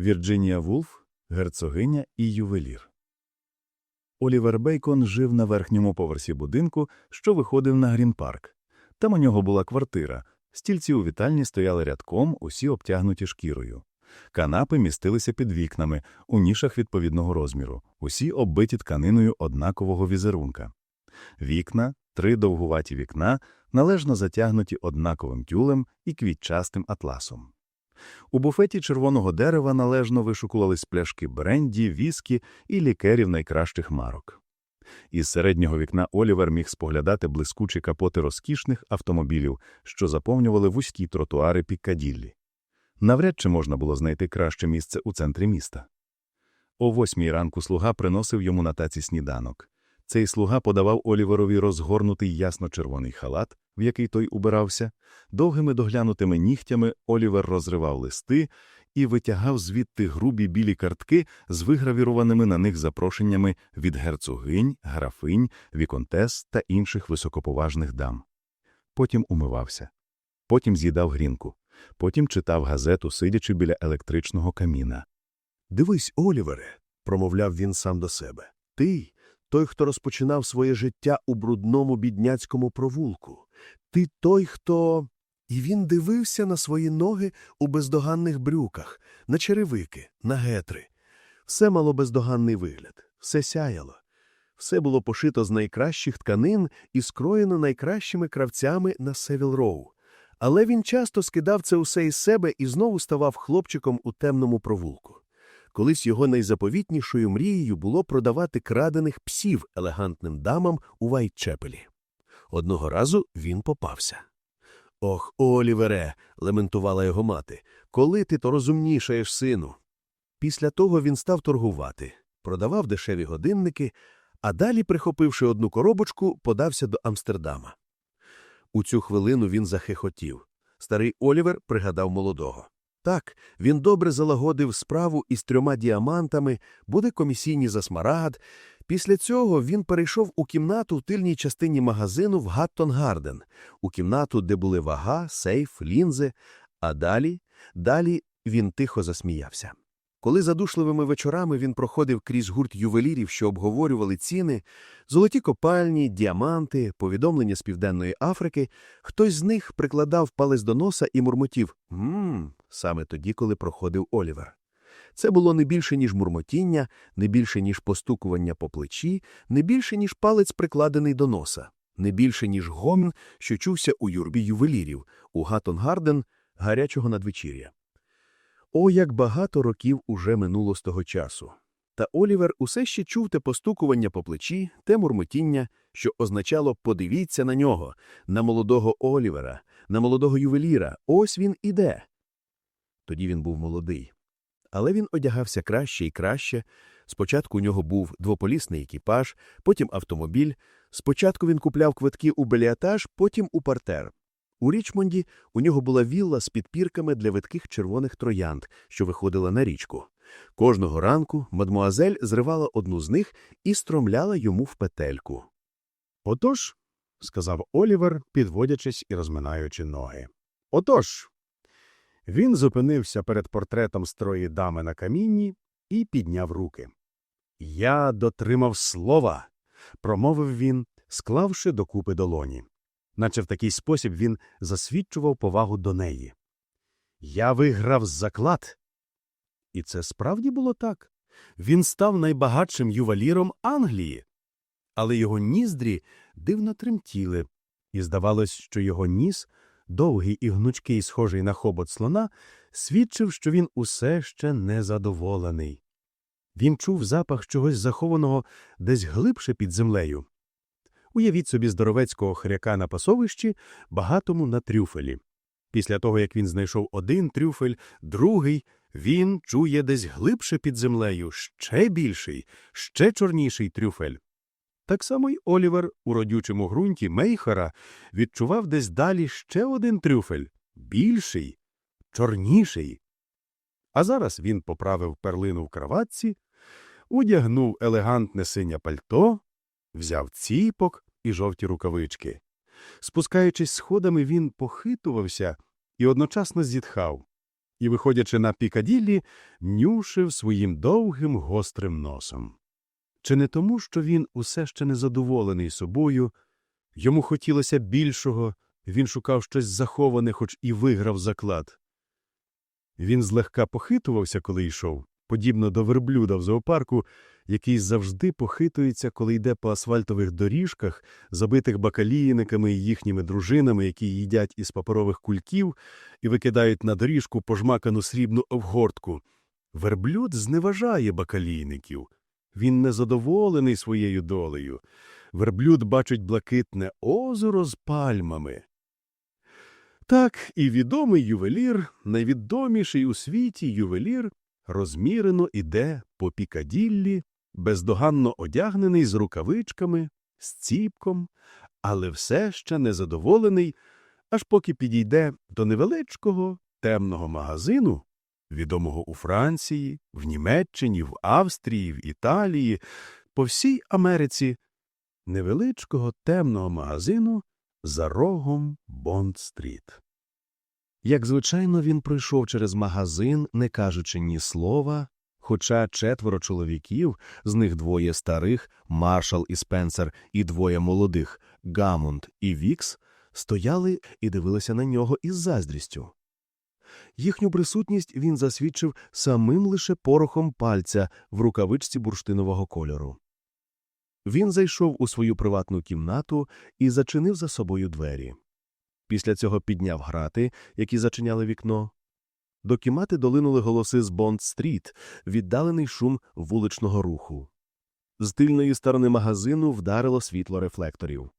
Вірджинія Вулф, герцогиня і ювелір. Олівер Бейкон жив на верхньому поверсі будинку, що виходив на Грін-парк. Там у нього була квартира. Стільці у вітальні стояли рядком, усі обтягнуті шкірою. Канапи містилися під вікнами, у нішах відповідного розміру, усі оббиті тканиною однакового візерунка. Вікна, три довгуваті вікна, належно затягнуті однаковим тюлем і квітчастим атласом. У буфеті червоного дерева належно вишукувались пляшки бренді, віскі і лікерів найкращих марок. Із середнього вікна Олівер міг споглядати блискучі капоти розкішних автомобілів, що заповнювали вузькі тротуари Піккаділлі. Навряд чи можна було знайти краще місце у центрі міста. О восьмій ранку слуга приносив йому на таці сніданок. Цей слуга подавав Оліверові розгорнутий ясно-червоний халат, в який той убирався. Довгими доглянутими нігтями Олівер розривав листи і витягав звідти грубі білі картки з вигравірованими на них запрошеннями від герцогинь, графинь, віконтес та інших високоповажних дам. Потім умивався. Потім з'їдав грінку. Потім читав газету, сидячи біля електричного каміна. Дивись, Олівере, промовляв він сам до себе. Ти той, хто розпочинав своє життя у брудному бідняцькому провулку. Ти той, хто. І він дивився на свої ноги у бездоганних брюках, на черевики, на гетри. Все мало бездоганний вигляд, все сяяло. Все було пошито з найкращих тканин і скроєно найкращими кравцями на Севіл Роу. Але він часто скидав це усе із себе і знову ставав хлопчиком у темному провулку. Колись його найзаповітнішою мрією було продавати крадених псів елегантним дамам у Вайтчепелі. Одного разу він попався. Ох, Олівере, лементувала його мати, коли ти то розумнішаєш, сину. Після того він став торгувати, продавав дешеві годинники, а далі, прихопивши одну коробочку, подався до Амстердама. У цю хвилину він захихотів. Старий Олівер пригадав молодого. Так, він добре залагодив справу із трьома діамантами, буде комісійні за смарагд. Після цього він перейшов у кімнату в тильній частині магазину в Гаттон-Гарден, у кімнату, де були вага, сейф, лінзи, а далі, далі він тихо засміявся. Коли задушливими вечорами він проходив крізь гурт ювелірів, що обговорювали ціни, золоті копальні, діаманти, повідомлення з Південної Африки, хтось з них прикладав палець до носа і мурмотів «Ммм», саме тоді, коли проходив Олівер. Це було не більше, ніж мурмотіння, не більше, ніж постукування по плечі, не більше, ніж палець прикладений до носа, не більше, ніж гомін, що чувся у юрбі ювелірів, у Гаттон-Гарден гарячого надвечір'я. О, як багато років уже минуло з того часу. Та Олівер усе ще чув те постукування по плечі, те мурмотіння, що означало «подивіться на нього, на молодого Олівера, на молодого ювеліра, ось він іде. Тоді він був молодий. Але він одягався краще і краще. Спочатку у нього був двополісний екіпаж, потім автомобіль. Спочатку він купляв квитки у беліатаж, потім у партер. У Річмонді у нього була вілла з підпірками для видких червоних троянд, що виходила на річку. Кожного ранку мадмуазель зривала одну з них і стромляла йому в петельку. Отож, сказав Олівер, підводячись і розминаючи ноги. Отож. Він зупинився перед портретом строї дами на камінні і підняв руки. Я дотримав слова, промовив він, склавши докупи долоні. Наче в такий спосіб він засвідчував повагу до неї. Я виграв заклад. І це справді було так. Він став найбагатшим ювеліром Англії. Але його ніздрі дивно тремтіли, і здавалось, що його ніс, довгий і гнучкий, схожий на хобот слона, свідчив, що він усе ще незадоволений. Він чув запах чогось захованого десь глибше під землею. Уявіть собі здоровецького хряка на пасовищі, багатому на трюфелі. Після того, як він знайшов один трюфель, другий, він чує десь глибше під землею ще більший, ще чорніший трюфель. Так само й Олівер у родючому ґрунті Мейхера відчував десь далі ще один трюфель більший, чорніший. А зараз він поправив перлину в краватці, одягнув елегантне синє пальто, взяв ціпок і жовті рукавички. Спускаючись сходами, він похитувався і одночасно зітхав. і, виходячи на Пікаділлі, нюшив своїм довгим гострим носом. Чи не тому, що він усе ще незадоволений собою, йому хотілося більшого, він шукав щось заховане, хоч і виграв заклад. Він злегка похитувався, коли йшов, подібно до верблюда в зоопарку, який завжди похитується, коли йде по асфальтових доріжках, забитих бакалійниками і їхніми дружинами, які їдять із паперових кульків і викидають на доріжку пожмакану срібну обгортку. Верблюд зневажає бакалійників. Він незадоволений своєю долею. Верблюд бачить блакитне озеро з пальмами. Так і відомий ювелір, найвідоміший у світі ювелір, розмірено іде по Пікаділлі, бездоганно одягнений з рукавичками, з ціпком, але все ще незадоволений, аж поки підійде до невеличкого темного магазину, відомого у Франції, в Німеччині, в Австрії, в Італії, по всій Америці, невеличкого темного магазину за рогом Бонд-стріт. Як звичайно, він пройшов через магазин, не кажучи ні слова, хоча четверо чоловіків, з них двоє старих, Маршал і Спенсер, і двоє молодих, Гамунд і Вікс, стояли і дивилися на нього із заздрістю. Їхню присутність він засвідчив самим лише порохом пальця в рукавичці бурштинового кольору. Він зайшов у свою приватну кімнату і зачинив за собою двері. Після цього підняв грати, які зачиняли вікно. До кімнати долинули голоси з Бонд-стріт, віддалений шум вуличного руху. З тильної сторони магазину вдарило світло рефлекторів.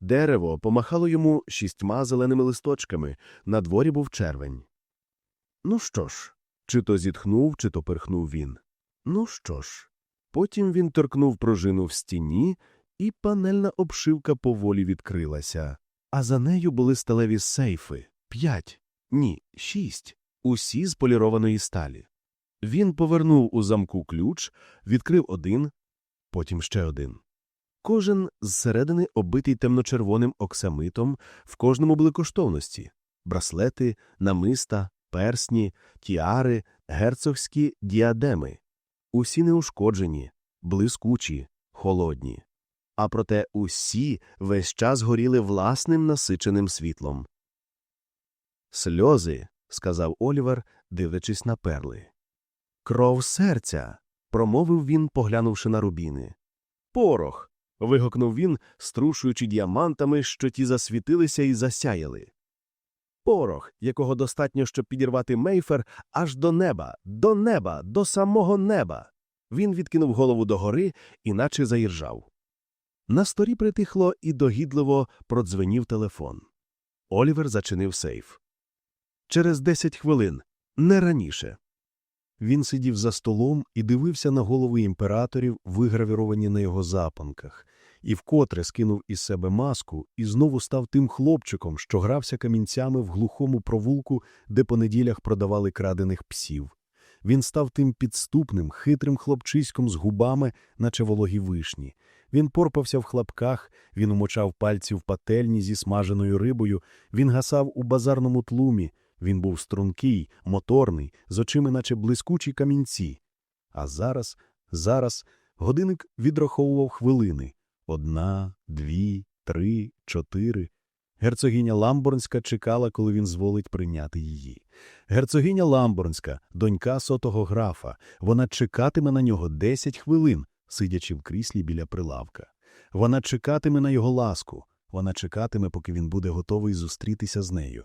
Дерево помахало йому шістьма зеленими листочками, на дворі був червень. Ну що ж, чи то зітхнув, чи то перхнув він. Ну що ж. Потім він торкнув пружину в стіні, і панельна обшивка поволі відкрилася а за нею були сталеві сейфи п'ять, ні, шість, усі з полірованої сталі. Він повернув у замку ключ, відкрив один, потім ще один. Кожен зсередини оббитий темночервоним оксамитом, в кожному були коштовності браслети, намиста, персні, тіари, герцогські діадеми. Усі неушкоджені, блискучі, холодні а проте усі весь час горіли власним насиченим світлом. Сльози, сказав Олівер, дивлячись на перли. Кров серця. промовив він, поглянувши на рубіни. Порох. вигукнув він, струшуючи діамантами, що ті засвітилися і засяяли. Порох, якого достатньо, щоб підірвати мейфер аж до неба, до неба, до самого неба. Він відкинув голову догори, іначе заіржав. На сторі притихло і догідливо продзвенів телефон. Олівер зачинив сейф. Через десять хвилин, не раніше. Він сидів за столом і дивився на голови імператорів, вигравіровані на його запанках, і вкотре скинув із себе маску і знову став тим хлопчиком, що грався камінцями в глухому провулку, де по неділях продавали крадених псів. Він став тим підступним, хитрим хлопчиськом з губами, наче вологі вишні. Він порпався в хлопках, він умочав пальці в пательні зі смаженою рибою, він гасав у базарному тлумі, він був стрункий, моторний, з очима, наче блискучі камінці. А зараз, зараз годинник відраховував хвилини одна, дві, три, чотири. Герцогиня Ламборнська чекала, коли він зволить прийняти її. Герцогиня Ламборнська, донька сотого графа, вона чекатиме на нього десять хвилин, сидячи в кріслі біля прилавка. Вона чекатиме на його ласку, вона чекатиме, поки він буде готовий зустрітися з нею.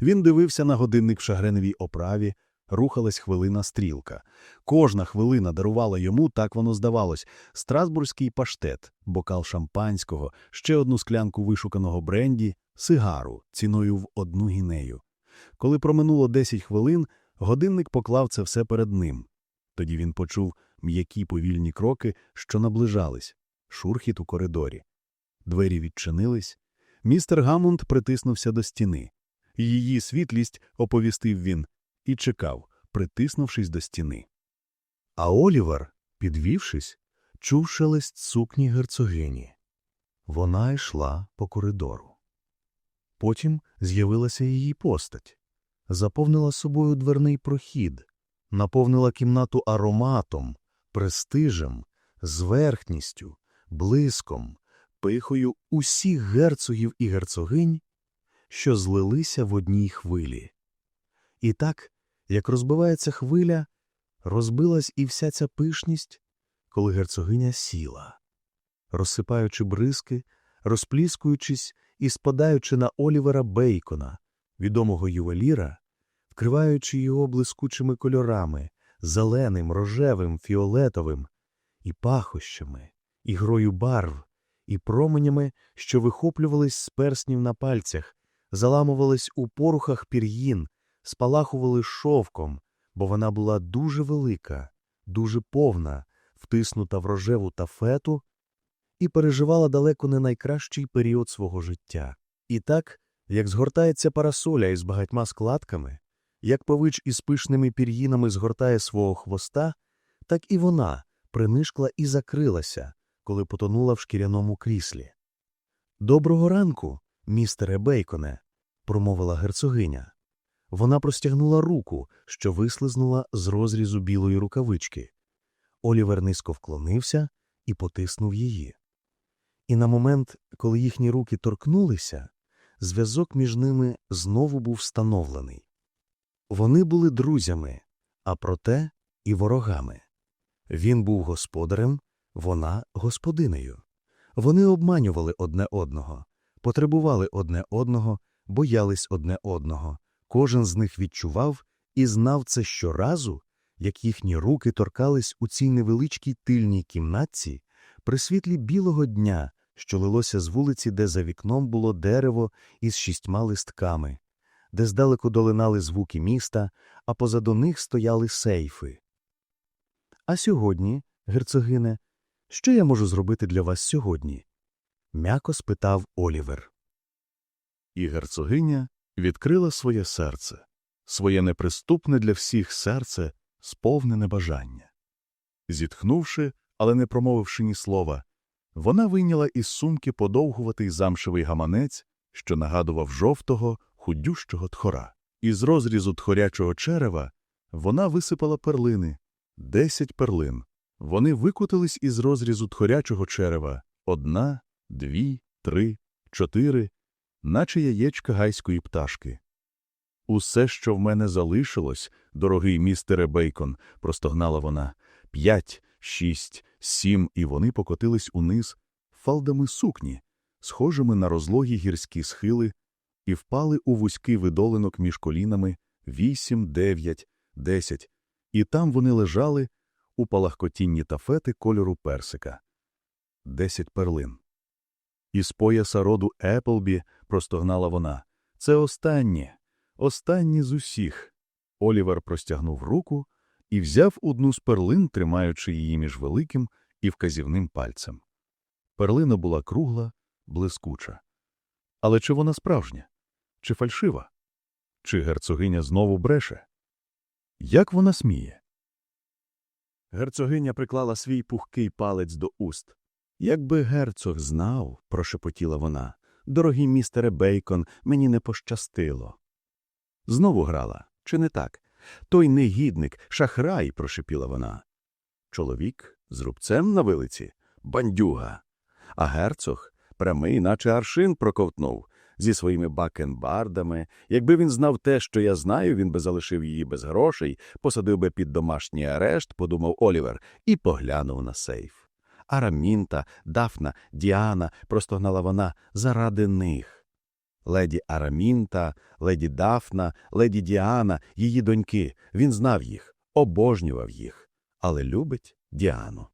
Він дивився на годинник в шагреневій оправі, рухалась хвилина стрілка. Кожна хвилина дарувала йому, так воно здавалось, страсбурзький паштет, бокал шампанського, ще одну склянку вишуканого бренді, сигару ціною в одну гінею. Коли проминуло десять хвилин, годинник поклав це все перед ним. Тоді він почув м'які повільні кроки, що наближались, шурхіт у коридорі. Двері відчинились. Містер Гамунд притиснувся до стіни. Її світлість оповістив він і чекав, притиснувшись до стіни. А Олівер, підвівшись, чув шелест сукні герцогині. Вона йшла по коридору. Потім з'явилася її постать. заповнила собою дверний прохід, наповнила кімнату ароматом, престижем, зверхністю, блиском, пихою усіх герцогів і герцогинь, що злилися в одній хвилі. І так, як розбивається хвиля, розбилась і вся ця пишність, коли герцогиня сіла, розсипаючи бризки, розпліскуючись і спадаючи на Олівера Бейкона, відомого ювеліра, вкриваючи його блискучими кольорами, зеленим, рожевим, фіолетовим, і пахощами, і грою барв, і променями, що вихоплювались з перснів на пальцях, заламувались у порухах пір'їн, спалахували шовком, бо вона була дуже велика, дуже повна, втиснута в рожеву тафету і переживала далеко не найкращий період свого життя. І так, як згортається парасоля із багатьма складками, як пович із пишними пір'їнами згортає свого хвоста, так і вона принишкла і закрилася, коли потонула в шкіряному кріслі. Доброго ранку, містере Бейконе, промовила герцогиня. Вона простягнула руку, що вислизнула з розрізу білої рукавички. Олівер низько вклонився і потиснув її. І на момент, коли їхні руки торкнулися, зв'язок між ними знову був встановлений. Вони були друзями, а проте і ворогами. Він був господарем, вона господинею. Вони обманювали одне одного, потребували одне одного, боялись одне одного. Кожен з них відчував і знав це щоразу, як їхні руки торкались у цій невеличкій тильній кімнатці при світлі білого дня, що лилося з вулиці, де за вікном було дерево із шістьма листками, де здалеку долинали звуки міста, а позаду них стояли сейфи. А сьогодні, герцогине, що я можу зробити для вас сьогодні? м'яко спитав Олівер. І герцогиня відкрила своє серце, своє неприступне для всіх серце, сповнене бажання. Зітхнувши, але не промовивши ні слова, вона вийняла із сумки подовгуватий замшевий гаманець, що нагадував жовтого, худющого тхора. Із розрізу тхорячого черева вона висипала перлини, десять перлин. Вони викотились із розрізу тхорячого черева одна, дві, три, чотири, наче яєчка гайської пташки. Усе, що в мене залишилось, дорогий містере Бейкон, простогнала вона, п'ять, шість, сім, і вони покотились униз фалдами сукні, схожими на розлогі гірські схили, і впали у вузький видолинок між колінами вісім, дев'ять, десять, і там вони лежали у палахкотінні тафети кольору персика. Десять перлин. Із пояса роду Еплбі простогнала вона. Це останнє, останнє з усіх. Олівер простягнув руку і взяв одну з перлин, тримаючи її між великим і вказівним пальцем. Перлина була кругла, блискуча. Але чи вона справжня? Чи фальшива? Чи герцогиня знову бреше? Як вона сміє? Герцогиня приклала свій пухкий палець до уст. Якби герцог знав, прошепотіла вона, дорогий містере Бейкон, мені не пощастило. Знову грала, чи не так? Той негідник, шахрай, прошепіла вона. Чоловік з рубцем на вилиці, бандюга. А герцог прямий, наче аршин проковтнув, зі своїми бакенбардами. Якби він знав те, що я знаю, він би залишив її без грошей, посадив би під домашній арешт, подумав Олівер, і поглянув на сейф. Арамінта, Дафна, Діана, простогнала вона, заради них. Леді Арамінта, леді Дафна, леді Діана, її доньки. Він знав їх, обожнював їх, але любить Діану.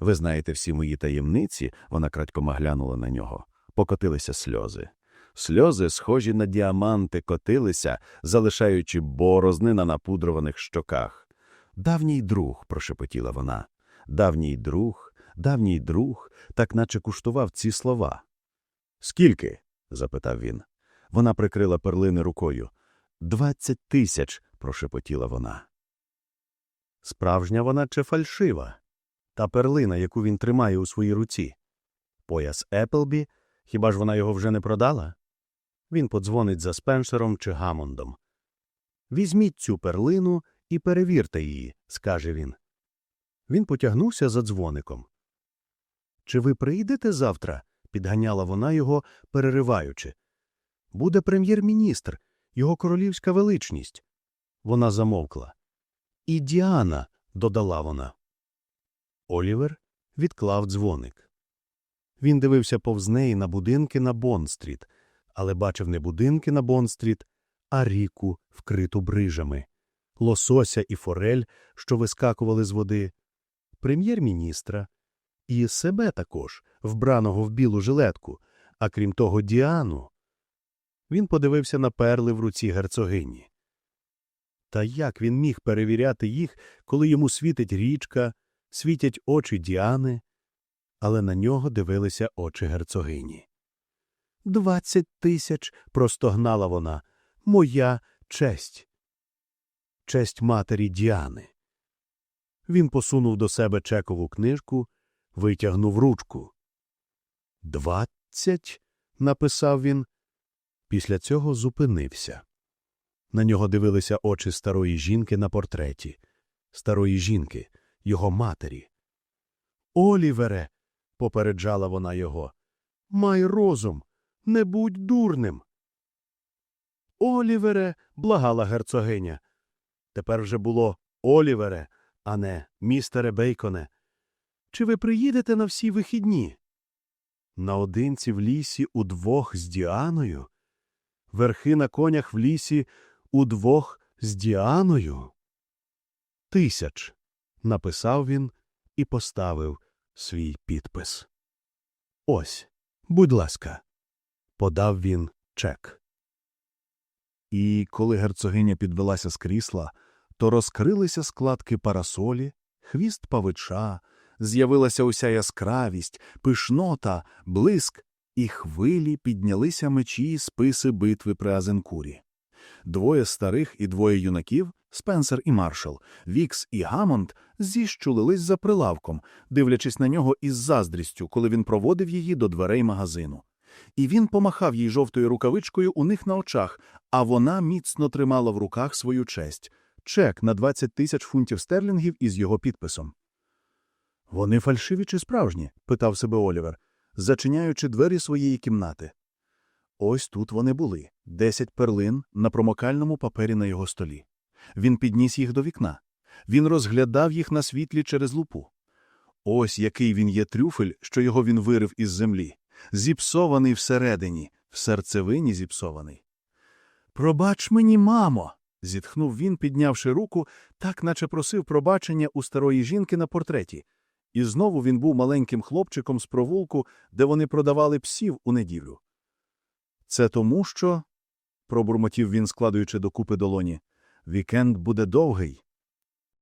Ви знаєте всі мої таємниці, вона крадькома глянула на нього. Покотилися сльози. Сльози, схожі на діаманти, котилися, залишаючи борозни на напудрованих щоках. Давній друг, прошепотіла вона. Давній друг, давній друг, так наче куштував ці слова. Скільки? запитав він. Вона прикрила перлини рукою. Двадцять тисяч, прошепотіла вона. Справжня вона чи фальшива? Та перлина, яку він тримає у своїй руці. Пояс Еплбі, хіба ж вона його вже не продала? Він подзвонить за Спенсером чи Гамондом. Візьміть цю перлину і перевірте її, скаже він. Він потягнувся за дзвоником. Чи ви прийдете завтра? підганяла вона його, перериваючи. Буде прем'єр-міністр, його королівська величність. Вона замовкла. І Діана, додала вона. Олівер відклав дзвоник. Він дивився повз неї на будинки на Бонстріт, але бачив не будинки на Бонстріт, а ріку, вкриту брижами, лосося і форель, що вискакували з води, прем'єр-міністра і себе також, вбраного в білу жилетку, а крім того, Діану. Він подивився на перли в руці герцогині. Та як він міг перевіряти їх, коли йому світить річка, світять очі Діани, але на нього дивилися очі герцогині. Двадцять тисяч, простогнала вона, моя честь. Честь матері Діани. Він посунув до себе чекову книжку, витягнув ручку. Двадцять, написав він. Після цього зупинився. На нього дивилися очі старої жінки на портреті, старої жінки, його матері. Олівере, попереджала вона його, май розум, не будь дурним. Олівере, благала герцогиня. Тепер вже було Олівере, а не містере Бейконе. Чи ви приїдете на всі вихідні? Наодинці в лісі удвох з Діаною? Верхи на конях в лісі удвох з Діаною? Тисяч, написав він і поставив свій підпис. Ось, будь ласка, подав він чек. І коли герцогиня підвелася з крісла, то розкрилися складки парасолі, хвіст павича, з'явилася уся яскравість, пишнота, блиск, і хвилі піднялися мечі й списи битви при Азенкурі. Двоє старих і двоє юнаків, Спенсер і Маршал, Вікс і Гамонд, зіщулились за прилавком, дивлячись на нього із заздрістю, коли він проводив її до дверей магазину. І він помахав їй жовтою рукавичкою у них на очах, а вона міцно тримала в руках свою честь – чек на 20 тисяч фунтів стерлінгів із його підписом. «Вони фальшиві чи справжні?» – питав себе Олівер, зачиняючи двері своєї кімнати. Ось тут вони були – десять перлин на промокальному папері на його столі. Він підніс їх до вікна. Він розглядав їх на світлі через лупу. Ось який він є трюфель, що його він вирив із землі. Зіпсований всередині, в серцевині зіпсований. Пробач мені, мамо. зітхнув він, піднявши руку, так наче просив пробачення у старої жінки на портреті. І знову він був маленьким хлопчиком з провулку, де вони продавали псів у неділю. Це тому, що, пробурмотів він, складуючи докупи долоні, вікенд буде довгий,